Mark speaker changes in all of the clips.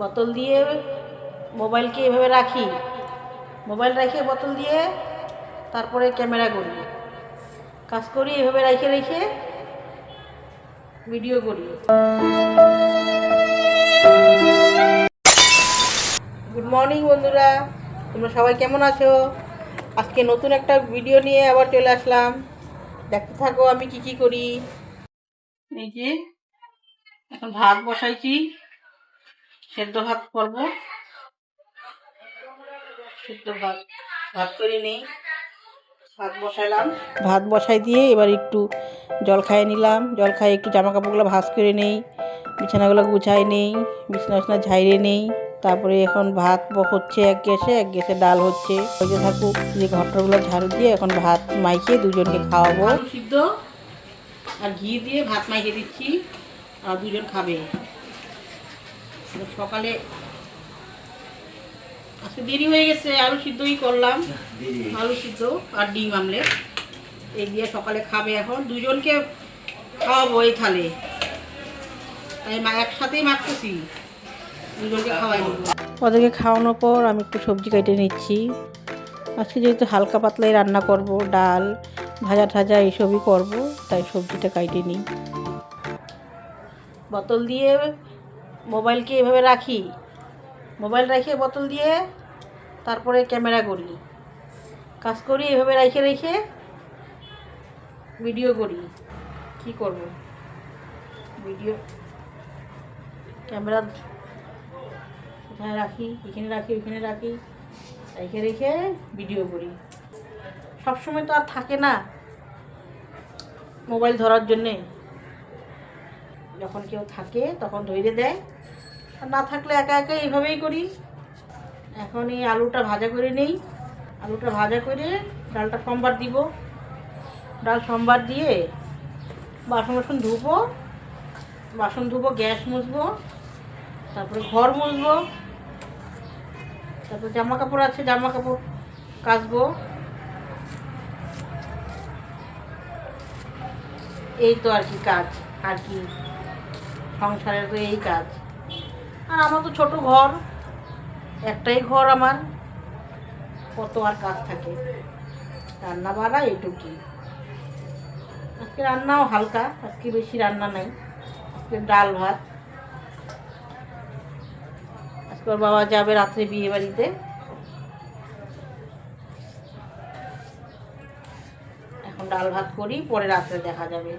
Speaker 1: বোতল দিয়ে মোবাইলকে এভাবে রাখি। মোবাইল রেখে বোতল দিয়ে তারপরে ক্যামেরা করি। কাজ করি, এভাবে রেখে রেখে ভিডিও করি। গুড মর্নিং বন্ধুরা। তোমরা সবাই কেমন আছো? আজকে নতুন একটা ভিডিও নিয়ে আবার চলে আসলাম। দেখতে থাকো আমি কি কি করি। এই যে, এখন ভাত বসাইছি। সেদ্ধ ভাত করব। সেদ্ধ ভাত ভাত করে নেই। ভাত বসাইলাম ভাত বসাই দিয়ে এবার একটু জল খাইয়ে নিলাম। জল খাইয়ে একটু জামা কাপড়গুলো ভাঁজ করে নেই। বিছানাগুলো গুছাই নেই। বিছানা বিছানা ঝাইড়ে নেই। তারপরে এখন ভাত হচ্ছে এক গ্যাসে এক গ্যাসে ডাল হচ্ছে। হয়ে থাকুক যে ঘরটাগুলো ঝাড়ু দিয়ে এখন ভাত মাইকে দুজনকে খাওয়াবো। সিদ্ধ আর ঘি দিয়ে ভাত মাইকে দিচ্ছি। আর দুজন খাবে। সকালে আজকে দেরি হয়ে গেছে আলু সিদ্ধই করলাম। আলু সিদ্ধ আর ডিম আমলেট। এই দিয়ে সকালে খাবে এখন। দুজনকে খাওয়াবো এই থালে। তাই মা একসাথেই মাখতেছি দুজনকে খাওয়াই নেব ওদেরকে খাওয়ানোর পর আমি একটু সবজি কেটে নিচ্ছি। আজকে যেহেতু হালকা পাতলাই রান্না করব ডাল ভাজা ঠাজা এইসবই করব তাই সবজিটা কাইটে নিই। বোতল দিয়ে মোবাইলকে এভাবে রাখি। মোবাইল রেখে বোতল দিয়ে তারপরে ক্যামেরা করি। কাজ করি, এভাবে রেখে রেখে ভিডিও করি। কি করব? ভিডিও ক্যামেরা কোথায় রাখি? এখানে রাখি, ওইখানে রাখি। রেখে রেখে ভিডিও করি। সবসময় তো আর থাকে না মোবাইল ধরার জন্যে। যখন কেউ থাকে, তখন ধরে দেয়। আর না থাকলে একা একা এইভাবেই করি। এখন এই আলুটা ভাজা করে নেই। আলুটা ভাজা করে ডালটা সোমবার দিব। ডাল সোমবার দিয়ে বাসন বাসন ধুবো। বাসন ধুবো, গ্যাস মুছবো। তারপরে ঘর মুছবো। তারপর জামা কাপড় আছে জামা কাপড় কাচবো। এই তো আর কি কাজ। আর কি সংসারের তো এই কাজ। আর আমার তো ছোট ঘর, একটাই ঘর আমার। কত আর কাজ থাকে। রান্না বাড়া এইটুকুই আজকে রান্নাও হালকা, আজকে বেশি রান্না নাই। আজকে ডাল ভাত। আজকে ওর বাবা যাবে রাত্রে বিয়ে বাড়িতে। এখন ডাল ভাত করি, পরে রাত্রে দেখা যাবে।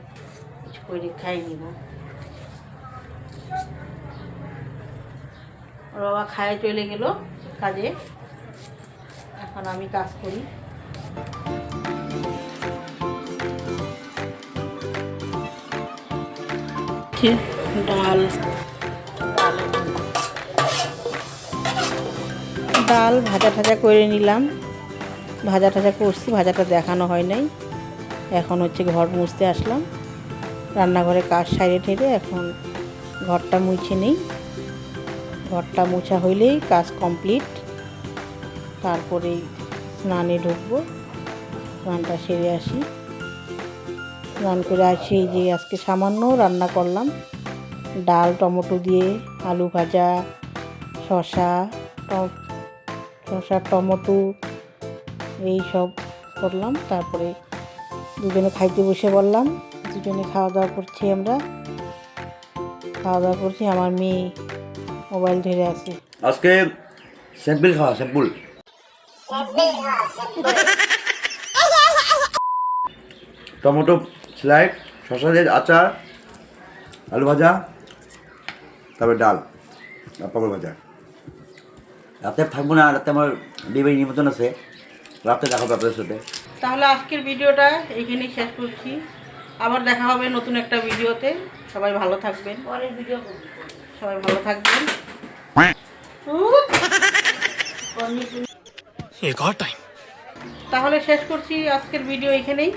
Speaker 1: কিছু করে খাই নিব। ওর বাবা খায় চলে গেল কাজে। এখন আমি কাজ করি। ডাল ডাল। ডাল ভাজা ঠাজা করে নিলাম। ভাজা ঠাজা করছি ভাজাটা দেখানো হয় নাই। এখন হচ্ছে ঘর মুছতে আসলাম। রান্নাঘরে কাজ সাইডে ঠেলে এখন ঘরটা মুছে নেই। ঘরটা মোছা হইলেই কাজ কমপ্লিট। তারপরে স্নানে ঢুকবো, স্নানটা সেরে আসি। স্নান করে আসি যে আজকে সামান্য রান্না করলাম। ডাল, টমেটো দিয়ে আলু ভাজা শশা শশা টমেটো, এই সব করলাম। তারপরে দুজনে খাইতে বসে বললাম, দুজনে খাওয়া দাওয়া করছি আমরা। খাওয়া দাওয়া করছি, আমার মেয়ে মোবাইল ধরে আছে।
Speaker 2: আজকে স্যাম্পল খাওয়া স্যাম্পল। টমেটো স্লাইড শসা দিয়ে আচার আলু ভাজা তারপরে ডাল আর পাপড় ভাজা। রাতে থাকব না রাতে আমার বিয়ে নিমন্ত্রণ আছে। রাতে দেখাবো আপনাদের সাথে।
Speaker 1: তাহলে আজকের ভিডিওটা এইখানেই শেষ করছি। আবার দেখা হবে নতুন একটা ভিডিওতে। সবাই ভালো থাকবেন। পরের ভিডিও সবাই ভালো থাকবেন। তাহলে শেষ করছি আজকের ভিডিও এখানেই।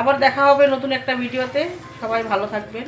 Speaker 1: আবার দেখা হবে নতুন একটা ভিডিওতে সবাই ভালো থাকবেন।